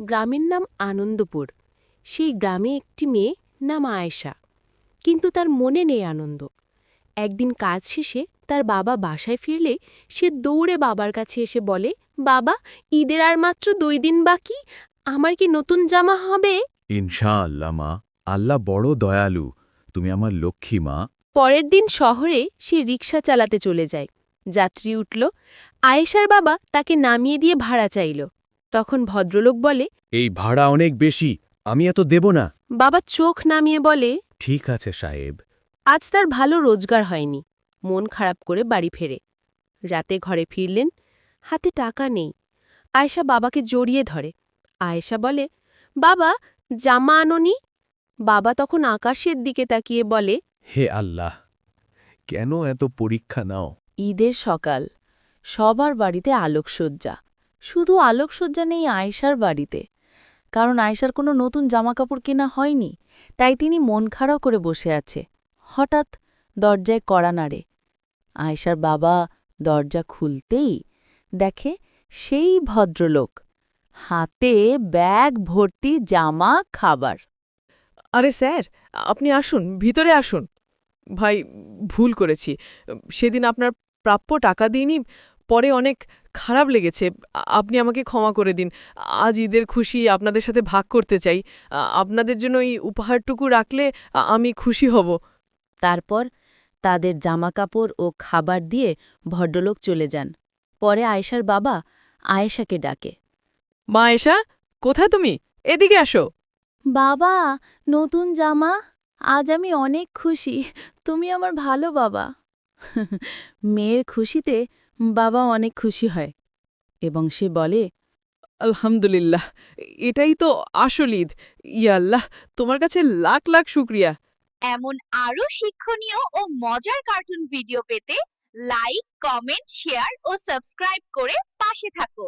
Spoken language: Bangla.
গ্রামের নাম আনন্দপুর। সেই গ্রামে একটি মেয়ে নাম আয়েশা। কিন্তু তার মনে নেই আনন্দ। একদিন কাজ শেষে তার বাবা বাসায় ফিরলে সে দৌড়ে বাবার কাছে এসে বলে বাবা ঈদের আর মাত্র দুই দিন বাকি। আমার কি নতুন জামা হবে? ইনশাআল্লাহ মা। আল্লাহ বড় দয়ালু। তুমি আমার লক্ষ্মী মা। পরের দিন শহরে সে রিক্সা চালাতে চলে যায়। যাত্রী উঠল। আয়েশার বাবা তাকে নামিয়ে দিয়ে ভাড়া চাইল। তখন ভদ্রলোক বলে এই ভাড়া অনেক বেশি আমি এত দেব না। বাবা চোখ নামিয়ে বলে ঠিক আছে সাহেব। আজ তার ভালো রোজগার হয়নি মন খারাপ করে বাড়ি ফেরে। রাতে ঘরে ফিরলেন হাতে টাকা নেই। আয়েশা বাবাকে জড়িয়ে ধরে। আয়েশা বলে বাবা জামা আনোনি? বাবা তখন আকাশের দিকে তাকিয়ে বলে হে আল্লাহ কেন এত পরীক্ষা নাও? ঈদের সকাল সবার বাড়িতে আলোকসজ্জা। শুধু আলোকসজ্জা নেই আয়েশার বাড়িতে। কারণ আয়েশার কোনো নতুন জামাকাপড় কেনা হয়নি, তাই তিনি মন খাড়া করে বসে আছে। হঠাৎ দরজায় কড়া নাড়ে। আয়েশার বাবা দরজা খুলতেই দেখে সেই ভদ্রলোক, হাতে ব্যাগ, ভর্তি জামা, খাবার। আরে স্যার, আপনি আসুন, ভিতরে আসুন। ভাই, ভুল করেছি। সেদিন আপনার প্রাপ্য টাকা দিইনি পরে অনেক খারাপ লেগেছে। আপনি আমাকে ক্ষমা করে দিন। আজ ঈদের খুশি আপনাদের সাথে ভাগ করতে চাই। আপনাদের জন্য এই উপহারটুকু রাখলে আমি খুশি হব। তারপর তাদের জামাকাপড় ও খাবার দিয়ে ভদ্রলোক চলে যান। পরে আয়েশার বাবা আয়েশাকে ডাকে। মা এসা কোথায় তুমি? এদিকে আসো। বাবা নতুন জামা? আজ আমি অনেক খুশি। তুমি আমার ভালো বাবা। মেয়ের খুশিতে বাবা অনেক খুশি হয় এবং সে বলে, আলহামদুলিল্লাহ, এটাই তো আসল ঈদ। ইয়াল্লাহ তোমার কাছে লাখ লাখ শুক্রিয়া। এমন আরও শিক্ষণীয় ও মজার কার্টুন ভিডিও পেতে লাইক, কমেন্ট, শেয়ার ও সাবস্ক্রাইব করে পাশে থাকো।